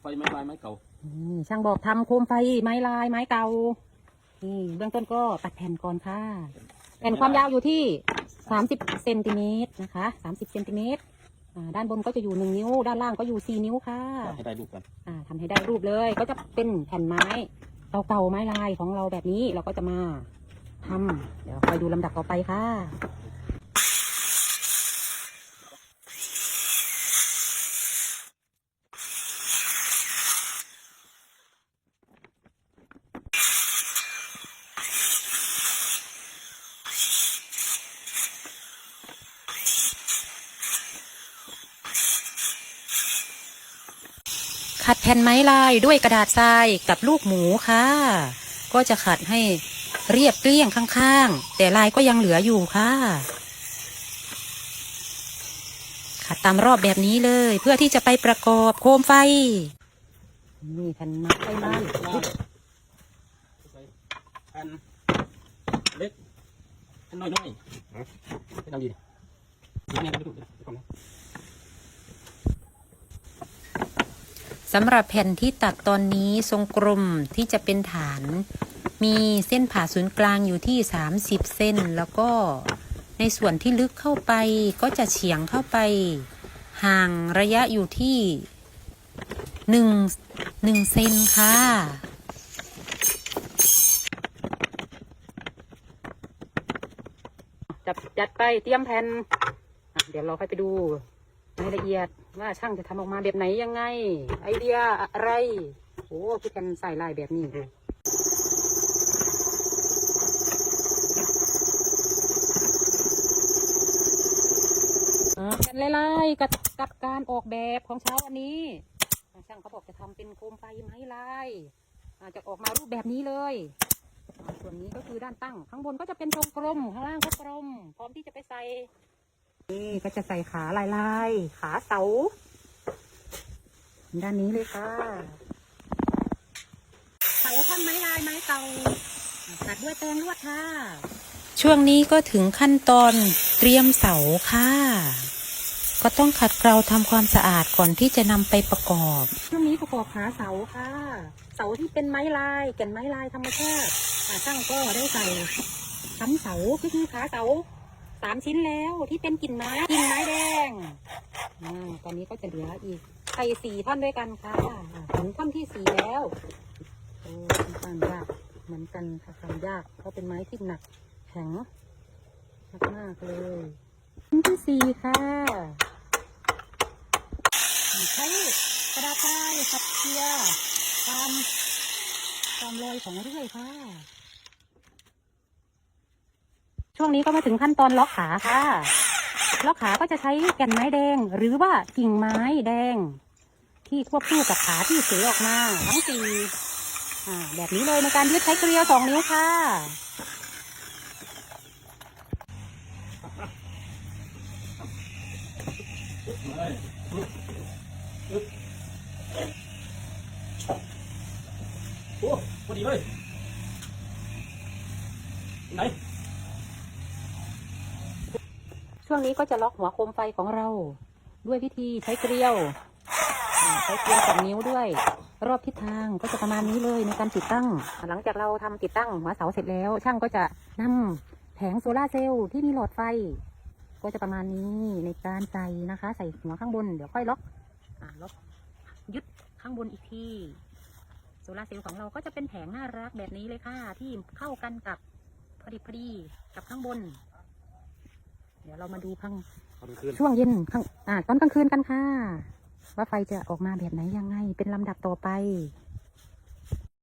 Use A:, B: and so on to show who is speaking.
A: ไฟไม้ลายไม้เก่า
B: นี่ช่างบอกทำโคมไฟไม้ลายไม้เก่านี่เบื้องต้นก็ตัดแผ่นก่อนค่ะ แผ่นความยาวอยู่ที่30เซนติเมตรนะคะ30เซนติเมตรอ่าด้านบนก็จะอยู่1นิ้ว ด้านล่างก็อยู่4นิ้วค่ะ
A: ให้ได้รูปกัน
B: อ่าทำให้ได้รูปเลยก็จะเป็นแผ่นไม้เก่าๆไม้ลายของเราแบบนี้เราก็จะมาทำเดี๋ยวคอยดูลำดับต่อไปค่ะ ขัดแผ่นไม้ลายด้วยกระดาษทรายกับลูกหมูค่ะ ก็จะขัดให้เรียบเกลี้ยงข้างๆ แต่ลายก็ยังเหลืออยู่ค่ะ ขัดตามรอบแบบนี้เลย เพื่อที่จะไปประกอบโคมไฟ นี่แผ่นไม้ไฟไม้
A: ใส่นเล็กอันน้อยน้อยเป็นเอาดีดินี่ก็ดูดิก่อนนะ
B: สำหรับแผ่นที่ตัดตอนนี้ทรงกลมที่จะเป็นฐาน มีเส้นผ่าศูนย์กลางอยู่ที่ 30 เส้น แล้วก็ในส่วนที่ลึกเข้าไปก็จะเฉียงเข้าไป ห่างระยะอยู่ที่หนึ่งหนึ่งเซนค่ะ จับจัดไปเตรียมแผ่น เดี๋ยวเราค่อยไปดูรายละเอียด ว่าช่างจะทำออกมาแบบไหนยังไง ไอเดียอะไรโอ้พี่กันใส่ลายแบบนี้ดูอะแผ่นลายๆกับกับการออกแบบของเช้าวันนี้ ช่างเขาบอกจะทำเป็นโคมไฟไม้ลายอ่จะออกมารูปแบบนี้เลย ส่วนนี้ก็คือด้านตั้ง ข้างบนก็จะเป็นทรงกลม ข้างล่างก็กลม พร้อมที่จะไปใส่ นี่ก็จะใส่ขาลายลายๆขาเสา ด้านนี้เลยค่ะเสาท่อนไม้ลายไม้เก่าตัดด้วยแตงลวดค่ะ ช่วงนี้ก็ถึงขั้นตอนเตรียมเสาค่ะ ก็ต้องขัดเกลาทำความสะอาดก่อนที่จะนำไปประกอบ ช่วงนี้ประกอบขาเสาค่ะ เสาที่เป็นไม้ลายแก่นไม้ลายธรรมชาติอ่าช่างก็ได้ใส่ช้ำเสาก็คือขาเสา สามชิ้นแล้วที่เป็นกิ่นไม้กิ่นไม้แดงอ่าตอนนี้ก็จะเหลืออีกใส่สี่ท่อนด้วยกันค่ะอ่าถึงท่อนที่สี่แล้วโอ้ค่อนข้างยากเหมือนกันค่ะทำยากเพราะเป็นไม้ที่หนักแข็งมากๆเลยท่อนที่สี่ค่ะใช้กระดาษทรายขัดเชียร์ตามตามรอยของเรื่อยค่ะ ช่วงนี้ก็มาถึงขั้นตอนล็อกขาค่ะ ล็อกขาก็จะใช้แก่นไม้แดง หรือว่ากิ่งไม้แดง ที่ควบคู่กับขาที่เสือออกมาทั้งสี่แบบนี้เลยในการยึดใช้เกลียวสองนิ้วค่ะ
A: โอ้พอดีเลยไหน
B: ช่วงนี้ก็จะล็อกหัวโคมไฟของเรา ด้วยวิธีใช้เกลียว ใช้เกลียวสองนิ้วด้วย รอบทิศทางก็จะประมาณนี้เลยในการติดตั้ง หลังจากเราทำติดตั้งหัวเสาเสร็จแล้ว ช่างก็จะนำแผงโซลาเซลล์ที่มีหลอดไฟ ก็จะประมาณนี้ในการใส่นะคะ ใส่หัวข้างบนเดี๋ยวค่อยล็อกอล็อกยึดข้างบนอีกทีโซลาเซลล์ของเราก็จะเป็นแผงน่ารักแบบนี้เลยค่ะ ที่เข้ากันกับพอดีพอดีกับข้างบน เดี๋ยวเรามาดูข้าง
A: ตอนคืน
B: ช่วงเย็นข้างอ่าตอนกลางคืนกันค่ะ ว่าไฟจะออกมาแบบไหนยังไง เป็นลำดับต่อไป